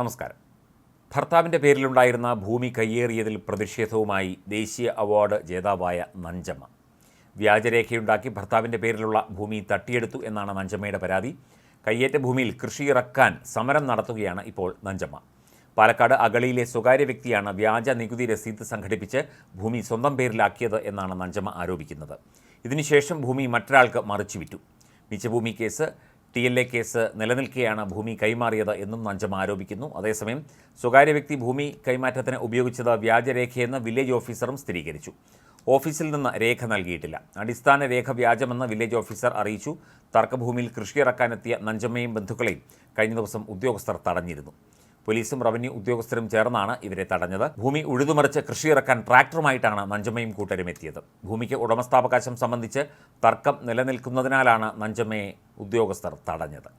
നമസ്കാരം. ഭർത്താവിന്റെ പേരിലുണ്ടായിരുന്ന ഭൂമി കയ്യേറിയതിൽ പ്രതിഷേധവുമായി ദേശീയ അവാർഡ് ജേതാവായ നഞ്ചമ്മ. വ്യാജരേഖയുണ്ടാക്കി ഭർത്താവിന്റെ പേരിലുള്ള ഭൂമി തട്ടിയെടുത്തു എന്നാണ് നഞ്ചമ്മയുടെ പരാതി. കയ്യേറ്റ ഭൂമിയിൽ കൃഷി ഇറക്കാൻ സമരം നടത്തുകയാണ് ഇപ്പോൾ നഞ്ചമ്മ. പാലക്കാട് അഗളിയിലെ സ്വകാര്യ വ്യക്തിയാണ് വ്യാജ നികുതി രസീത് സംഘടിപ്പിച്ച് ഭൂമി സ്വന്തം പേരിലാക്കിയത് എന്നാണ് നഞ്ചമ്മ ആരോപിക്കുന്നത്. ഇതിനുശേഷം ഭൂമി മറ്റൊരാൾക്ക് മറിച്ചു വിറ്റു മിച്ചഭൂമി case T L A case നിലനിൽക്കെയാണ് ഭൂമി കൈമാറിയത് എന്നും നഞ്ചം ആരോപിക്കുന്നു. അതേസമയം സ്വകാര്യ വ്യക്തി ഭൂമി കൈമാറ്റത്തിന് ഉപയോഗിച്ചത് വ്യാജരേഖയെന്ന് വില്ലേജ് ഓഫീസറും സ്ഥിരീകരിച്ചു. ഓഫീസിൽ നിന്ന് രേഖ നൽകിയിട്ടില്ല. അടിസ്ഥാന രേഖ വ്യാജമെന്ന് വില്ലേജ് ഓഫീസർ അറിയിച്ചു. തർക്കഭൂമിയിൽ കൃഷിയിറക്കാനെത്തിയ നഞ്ചമ്മയും ബന്ധുക്കളെയും കഴിഞ്ഞ ദിവസം ഉദ്യോഗസ്ഥർ തടഞ്ഞിരുന്നു. പോലീസും റവന്യൂ ഉദ്യോഗസ്ഥരും ചേർന്നാണ് ഇവരെ തടഞ്ഞത്. ഭൂമി ഉഴുതുമറിച്ച് കൃഷിയിറക്കാൻ ട്രാക്ടറുമായിട്ടാണ് നഞ്ചമ്മയും കൂട്ടരും എത്തിയത്. ഭൂമിക്ക് ഉടമസ്ഥാവകാശം സംബന്ധിച്ച് തർക്കം നിലനിൽക്കുന്നതിനാലാണ് നഞ്ചമ്മയെ ഉദ്യോഗസ്ഥർ തടഞ്ഞത്.